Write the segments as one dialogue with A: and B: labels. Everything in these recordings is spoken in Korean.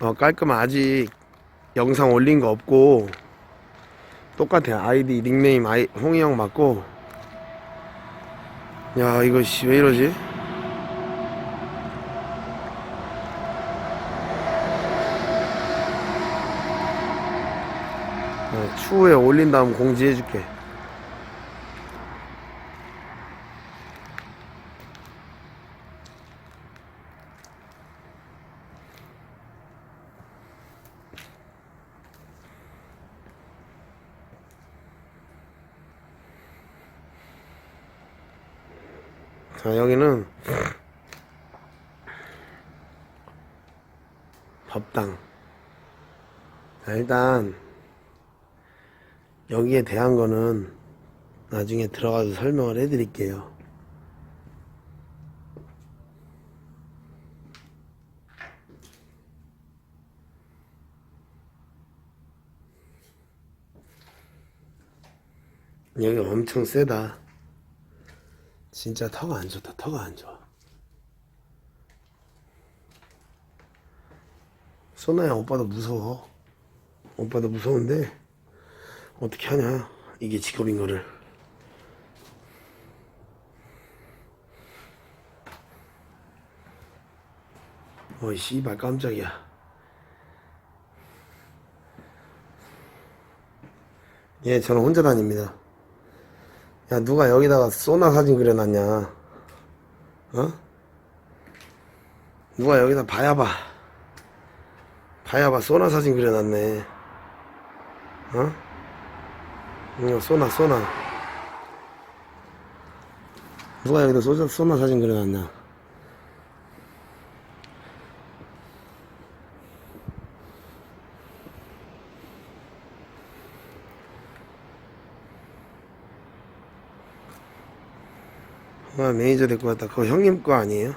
A: 어, 깔끔한 아직 영상 올린 거 없고 똑같아. 아이디 닉네임 아이 홍이 형 맞고. 야 이거 씨 왜 이러지? 어, 추후에 올린 다음 공지해줄게 자 여기는 법당. 자, 일단 여기에 대한 거는 나중에 들어가서 설명을 해드릴게요. 여기 엄청 세다. 진짜 터가 안 좋다 터가 안 좋아 소나야 오빠도 무서워. 오빠도 무서운데 어떻게 하냐 이게 직업인 거를. 어이 씨발 깜짝이야. 예 저는 혼자 다닙니다. 야 누가 여기다가 소나 사진 그려놨냐? 어? 누가 여기다 봐야 봐 봐야봐 소나 사진 그려놨네 어? 이거 소나 소나 누가 여기다 소, 소나 사진 그려놨냐 아 매니저 될 것 같다 그거 형님 거 아니에요?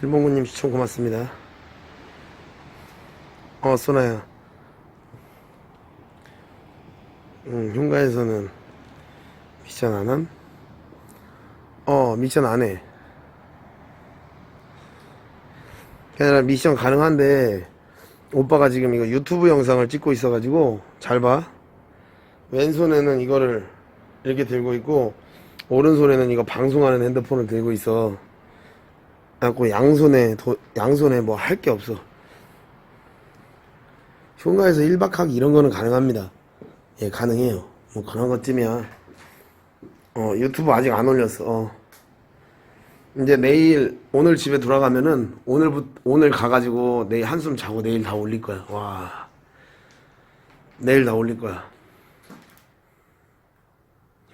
A: 길봉구님 시청 고맙습니다. 어 소나야. 응 흉가에서는 미션 안 함? 어 미션 안 해. 그게 아니라 미션 가능한데 오빠가 지금 이거 유튜브 영상을 찍고 있어가지고 잘 봐. 왼손에는 이거를 이렇게 들고 있고 오른손에는 이거 방송하는 핸드폰을 들고 있어 갖고 양손에 도- 양손에 뭐 할 게 없어. 휴가에서 1박 하기 이런 거는 가능합니다. 예 가능해요. 뭐 그런 것쯤이야. 어 유튜브 아직 안 올렸어. 어. 이제 내일 오늘 집에 돌아가면은 오늘부 오늘 가가지고 내일 한숨 자고 내일 다 올릴 거야. 와. 내일 다 올릴 거야.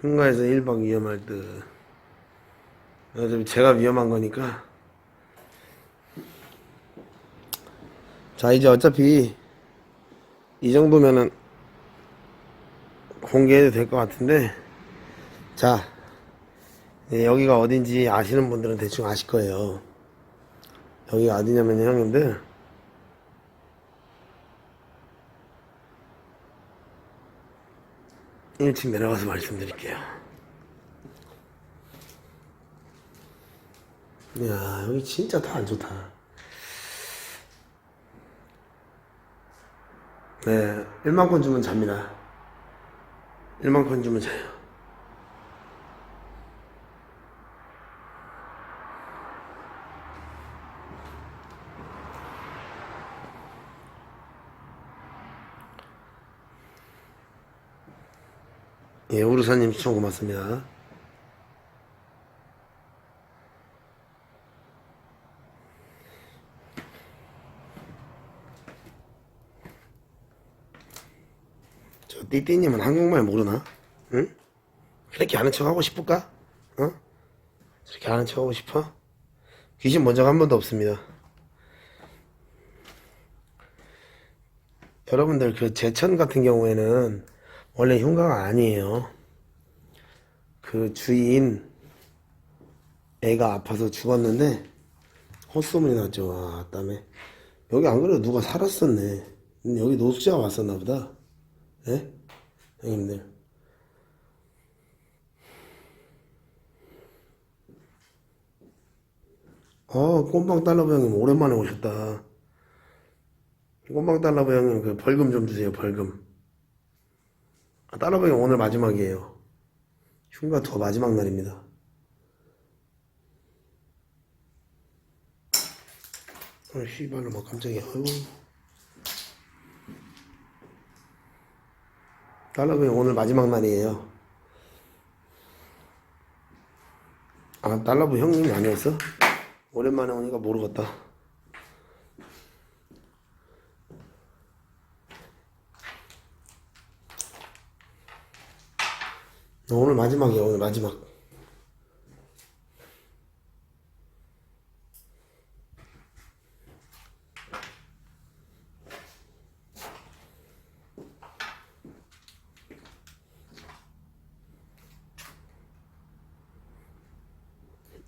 A: 휴가에서 1박 위험할 듯. 제가 위험한 거니까 자 이제 어차피 이 정도면은 공개해도 될 것 같은데 자 네, 여기가 어딘지 아시는 분들은 대충 아실 거예요. 여기가 어디냐면 형님들. 1층 내려가서 말씀드릴게요. 이야 여기 진짜 다 안 좋다 네 1만 건 주면 잡니다 1만 건 주면 자요 예, 우루사님 시청 고맙습니다. 저 띠띠님은 한국말 모르나? 응? 그렇게 아는 척 하고 싶을까? 어? 그렇게 아는 척 하고 싶어? 귀신 본 적 한 번도 없습니다. 여러분들 그 제천 같은 경우에는 원래 흉가가 아니에요. 그 주인 애가 아파서 죽었는데 헛소문이 났죠. 와, 땀에 여기 안 그래도 누가 살았었네. 여기 노숙자가 왔었나 보다. 예? 형님들. 어, 꼼방 달러브 형님 오랜만에 오셨다. 꼼방 달러브 형님 그 벌금 좀 주세요, 벌금. 아, 달러브 형 오늘 마지막이에요. 흉가 투어 마지막 날입니다. 아, 씨발로 막 깜짝이야. 아이 달러브 형 오늘 마지막 날이에요. 아, 달러브 형님이 아니었어? 오랜만에 오니까 모르겠다. 오늘 마지막이야, 오늘 마지막.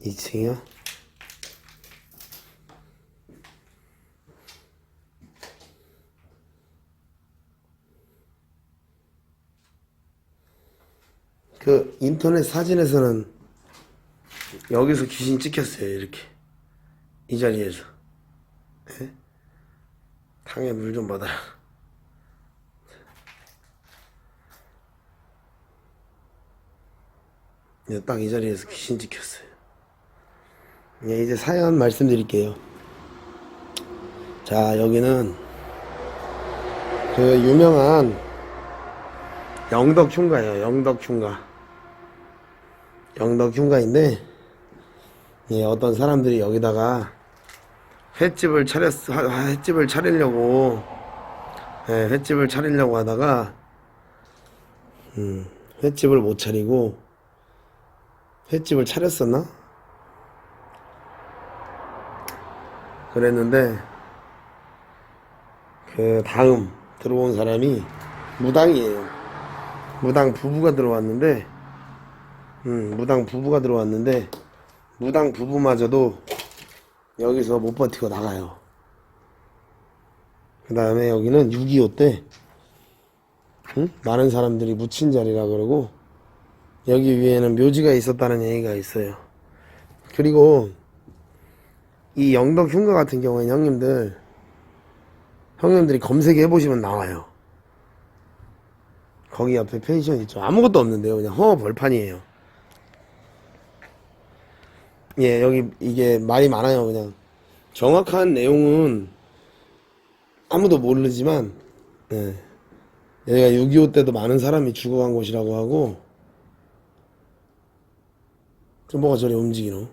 A: 이층이야 그 인터넷 사진에서는 여기서 귀신 찍혔어요 이렇게 이 자리에서 예? 탕에 물 좀 받아라 예, 딱이 자리에서 귀신 찍혔어요 예, 이제 사연 말씀드릴게요 자 여기는 그 유명한 영덕 흉가예요. 영덕 흉가. 영덕 흉가인데 예, 어떤 사람들이 여기다가 횟집을 차렸 하- 횟집을 차리려고 예, 횟집을 차리려고 하다가 음, 횟집을 못 차리고 횟집을 차렸었나? 그랬는데 그 다음 들어온 사람이 무당이에요. 무당 부부가 들어왔는데, 음, 무당 부부가 들어왔는데, 무당 부부마저도 여기서 못 버티고 나가요. 그 다음에 여기는 6.25 때, 응? 많은 사람들이 묻힌 자리라 그러고, 여기 위에는 묘지가 있었다는 얘기가 있어요. 그리고, 이 영덕 흉가 같은 경우에는 형님들, 형님들이 검색해 보시면 나와요. 거기 옆에 펜션 있죠. 아무것도 없는데요. 그냥 허 벌판이에요. 예, 여기 이게 말이 많아요. 그냥 정확한 내용은 아무도 모르지만, 예. 여기가 6.25 때도 많은 사람이 죽어간 곳이라고 하고, 좀 뭐가 저리 움직이노?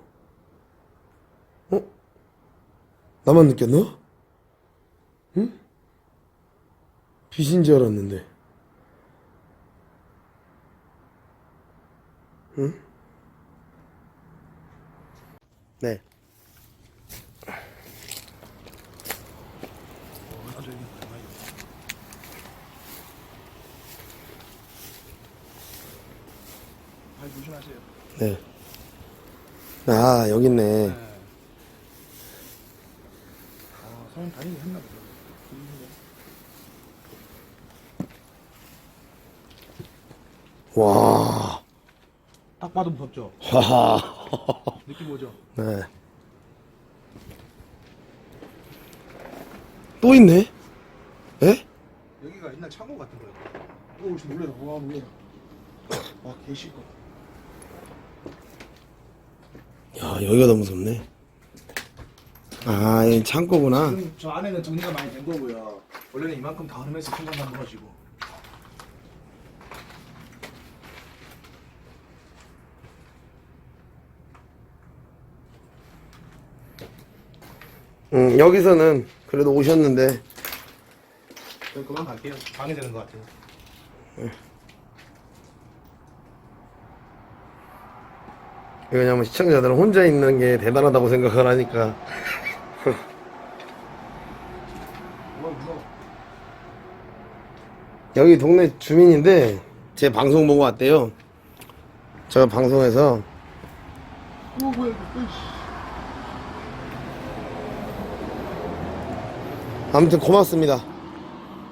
A: 어? 나만 느꼈나? 응? 빛인 줄 알았는데. 네.
B: 발 조심하세요.
A: 네. 아, 여기 있네.
B: 아, 사람 다니긴 했나 보다.
A: 와.
B: 딱 봐도 무섭죠?
A: 하하.
B: 느낌 오죠?
A: 네. 또 있네? 예?
B: 여기가 옛날 창고 같은 거예요. 오, 지금 놀래라. 와, 놀래라. 와, 개시고.
A: 야, 여기가 더 무섭네. 아, 이 창고구나.
B: 지금 저 안에는 정리가 많이 된 거고요. 원래는 이만큼 다 흐르면서 천장만 무너지고.
A: 음, 여기서는 그래도 오셨는데,
B: 저 그만 갈게요. 방해되는 것 같아요.
A: 왜냐면 시청자들은 혼자 있는 게 대단하다고 생각을 하니까.
B: 무서워.
A: 여기 동네 주민인데, 제 방송 보고 왔대요. 저 방송에서
B: 오, 뭐야, 이거. 으이씨.
A: 아무튼 고맙습니다.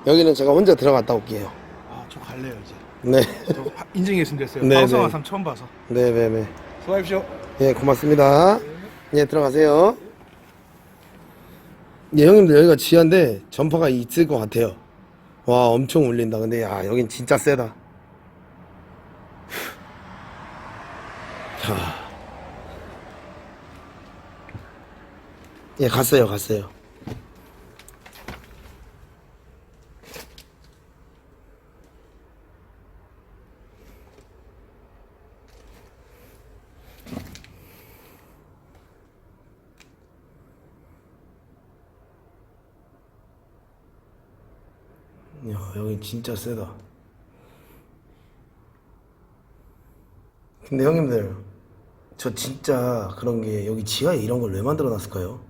A: 여기는 제가 혼자 들어갔다 올게요.
B: 아, 저 갈래요, 이제.
A: 네.
B: 저 하- 인증했으면 됐어요.
A: 네,
B: 방송
A: 네.
B: 와서 처음 봐서.
A: 네네네.
B: 수고하십시오.
A: 예, 고맙습니다. 예, 들어가세요. 예, 형님들 여기가 지하인데 전파가 있을 것 같아요. 와, 엄청 울린다. 근데 야, 여긴 진짜 세다. 하. 예, 갔어요, 갔어요. 야, 여기 진짜 세다. 근데 형님들, 저 진짜 그런 게 여기 지하에 이런 걸 왜 만들어 놨을까요?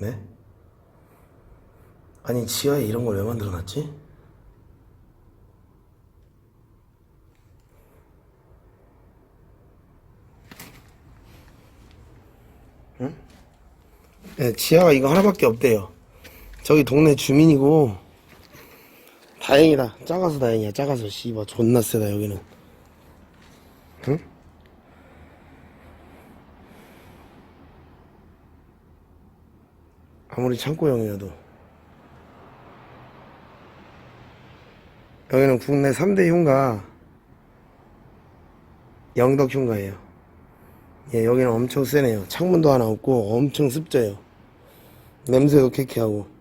A: 네? 아니, 지하에 이런 걸 왜 만들어 놨지? 응? 네, 지하가 이거 하나밖에 없대요. 저기 동네 주민이고. 다행이다. 작아서 다행이야. 작아서 씨발. 존나 세다 여기는. 응? 아무리 창고형이어도. 여기는 국내 3대 흉가. 영덕 흉가예요. 예 여기는 엄청 세네요. 창문도 하나 없고 엄청 습져요. 냄새도 캐캐하고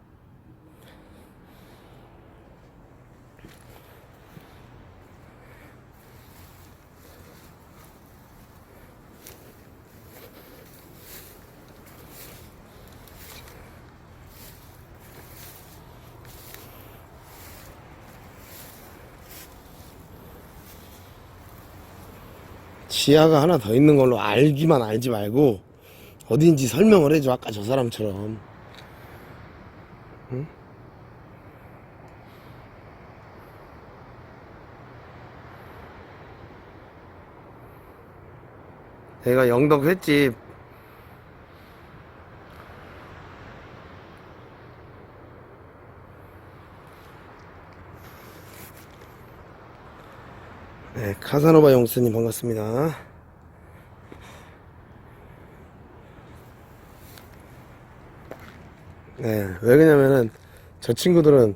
A: 지하가 하나 더 있는 걸로 알기만 알지 말고 어딘지 설명을 해줘 아까 저 사람처럼 응? 내가 영덕 횟집 네, 카사노바 용스님 반갑습니다. 네, 왜 그러냐면은 저 친구들은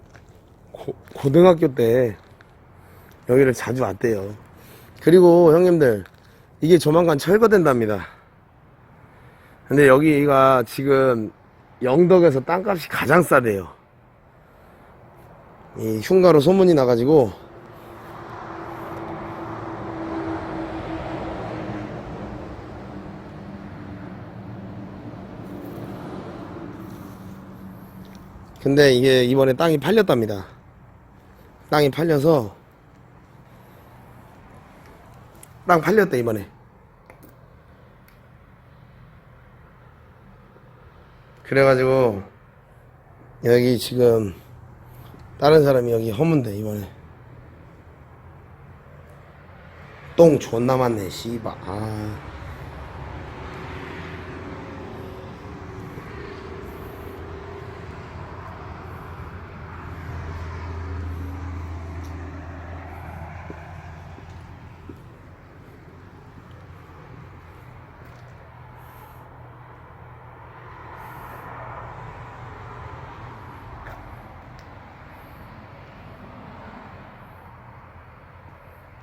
A: 고, 고등학교 때 여기를 자주 왔대요. 그리고 형님들 이게 조만간 철거된답니다. 근데 여기가 지금 영덕에서 땅값이 가장 싸대요. 이 흉가로 소문이 나가지고 근데 이게 이번에 땅이 팔렸답니다. 땅이 팔려서 땅 팔렸대 이번에. 그래가지고 여기 지금 다른 사람이 여기 허문대 이번에 똥 존나 많네 씨발 아.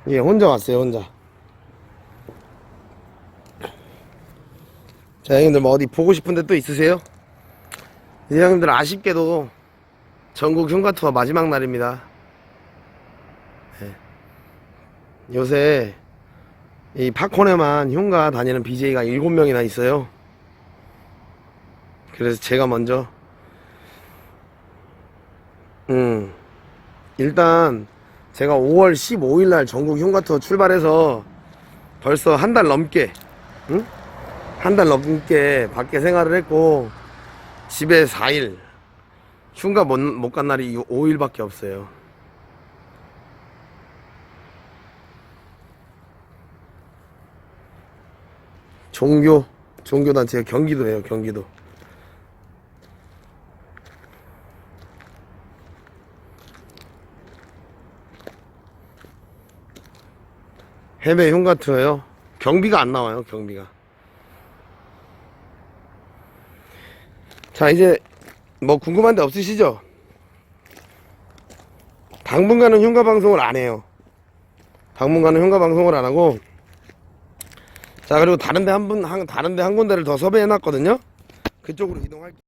A: 예, 혼자 왔어요, 혼자. 자, 형님들 뭐 어디 보고 싶은 데 또 있으세요? 이 형님들 아쉽게도 전국 흉가 투어 마지막 날입니다. 예. 요새 이 팝콘에만 흉가 다니는 BJ가 7명이나 있어요. 그래서 제가 먼저 음 일단 제가 5월 15일 날 전국 흉가 투어 출발해서 벌써 한 달 넘게 응? 한 달 넘게 밖에 생활을 했고 집에 4일 흉가 못 간 날이 5일밖에 없어요. 종교 종교단체가 경기도예요 경기도 해외 흉가 투어요 경비가 안 나와요 경비가 자 이제 뭐 궁금한 데 없으시죠? 당분간은 흉가 방송을 안 해요. 당분간은 흉가 방송을 안 하고 자 그리고 다른 데 한분한 다른 데 한 군데를 더 섭외해 놨거든요. 그쪽으로 이동할게요.